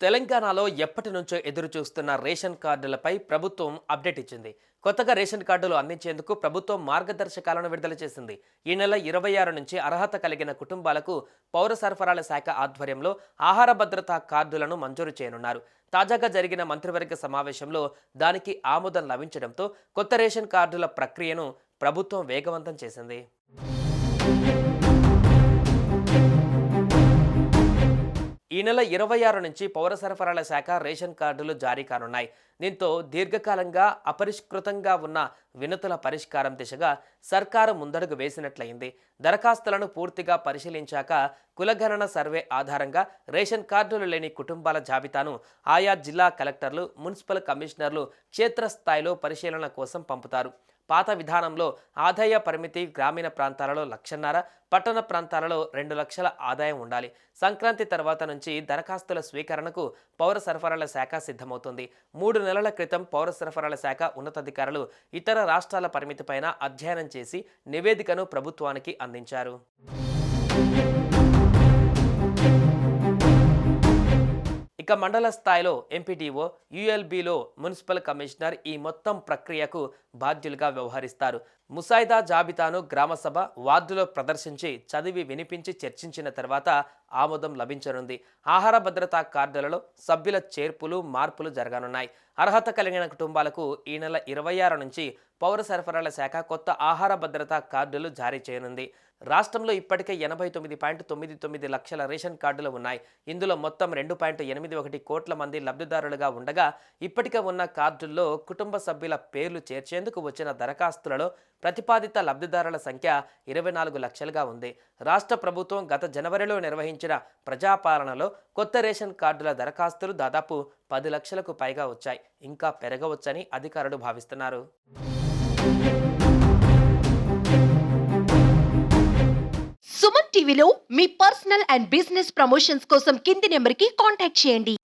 తెలంగాణలో ఎప్పటి నుంచో ఎదురు చూస్తున్న రేషన్ కార్డులపై ప్రభుత్వం అప్డేట్ ఇచ్చింది. కొత్తగా రేషన్ కార్డులు అందించేందుకు ప్రభుత్వం మార్గదర్శకాలను విడుదల చేసింది. ఈ నెల ఇరవై ఆరు నుంచి అర్హత కలిగిన కుటుంబాలకు పౌర సరఫరాల శాఖ ఆధ్వర్యంలో ఆహార భద్రతా కార్డులను మంజూరు చేయనున్నారు. తాజాగా జరిగిన మంత్రివర్గ సమావేశంలో దానికి ఆమోదం లభించడంతో కొత్త రేషన్ కార్డుల ప్రక్రియను ప్రభుత్వం వేగవంతం చేసింది. ఈ నెల ఇరవై ఆరు నుంచి పౌర సరఫరాల శాఖ రేషన్ కార్డులు జారీ కానున్నాయి. దీంతో దీర్ఘకాలంగా అపరిష్కృతంగా ఉన్న వినతుల పరిష్కారం దిశగా సర్కారు ముందడుగు వేసినట్లయింది. దరఖాస్తులను పూర్తిగా పరిశీలించాక కులగణన సర్వే ఆధారంగా రేషన్ కార్డులు లేని కుటుంబాల జాబితాను ఆయా జిల్లా కలెక్టర్లు మున్సిపల్ కమిషనర్లు క్షేత్రస్థాయిలో పరిశీలన కోసం పంపుతారు. పాత విధానంలో ఆదాయ పరిమితి గ్రామీణ ప్రాంతాలలో లక్షన్నర పట్టణ ప్రాంతాలలో రెండు లక్షల ఆదాయం ఉండాలి. సంక్రాంతి తర్వాత నుంచి దరఖాస్తుల స్వీకరణకు పౌర సరఫరాల శాఖ సిద్ధమవుతుంది. మూడు నెలల క్రితం పౌర సరఫరాల శాఖ ఉన్నతాధికారులు ఇతర రాష్ట్రాల పరిమితిపైన అధ్యయనం చేసి నివేదికను ప్రభుత్వానికి అందించారు. ఇక మండల స్థాయిలో ఎంపీడీఓ యుఎల్బిలో మున్సిపల్ కమిషనర్ ఈ మొత్తం ప్రక్రియకు బాధ్యులుగా వ్యవహరిస్తారు. ముసాయిదా జాబితాను గ్రామసభ వార్డులో ప్రదర్శించి చదివి వినిపించి చర్చించిన తర్వాత ఆమోదం లభించనుంది. ఆహార భద్రతా కార్డులలో సభ్యుల చేర్పులు మార్పులు జరగనున్నాయి. అర్హత కలిగిన కుటుంబాలకు ఈ నెల ఇరవై ఆరు నుంచి పౌర సరఫరాల శాఖ కొత్త ఆహార భద్రతా కార్డులు జారీ చేయనుంది. రాష్ట్రంలో ఇప్పటికే ఎనభై తొమ్మిది పాయింట్ తొమ్మిది తొమ్మిది లక్షల రేషన్ కార్డులు ఉన్నాయి. ఇందులో మొత్తం రెండు పాయింట్ ఎనిమిది ఒకటి కోట్ల మంది లబ్ధిదారులుగా ఉండగా ఇప్పటికే ఉన్న కార్డుల్లో కుటుంబ సభ్యుల పేర్లు చేర్చేందుకు వచ్చిన దరఖాస్తులలో ప్రతిపాదిత లబ్ధిదారుల సంఖ్య ఇరవై నాలుగు లక్షలుగా ఉంది. రాష్ట్ర ప్రభుత్వం గత జనవరిలో నిర్వహించిన ప్రజాపాలనలో కొత్త రేషన్ కార్డుల దరఖాస్తులు దాదాపు పది లక్షలకు పైగా వచ్చాయి. ఇంకా పెరగవచ్చని అధికారులు భావిస్తున్నారు. సుమన్ టీవీలో మీ పర్సనల్ అండ్ బిజినెస్ ప్రమోషన్స్ కోసం కింది నెంబర్కి కాంటాక్ట్ చేయండి.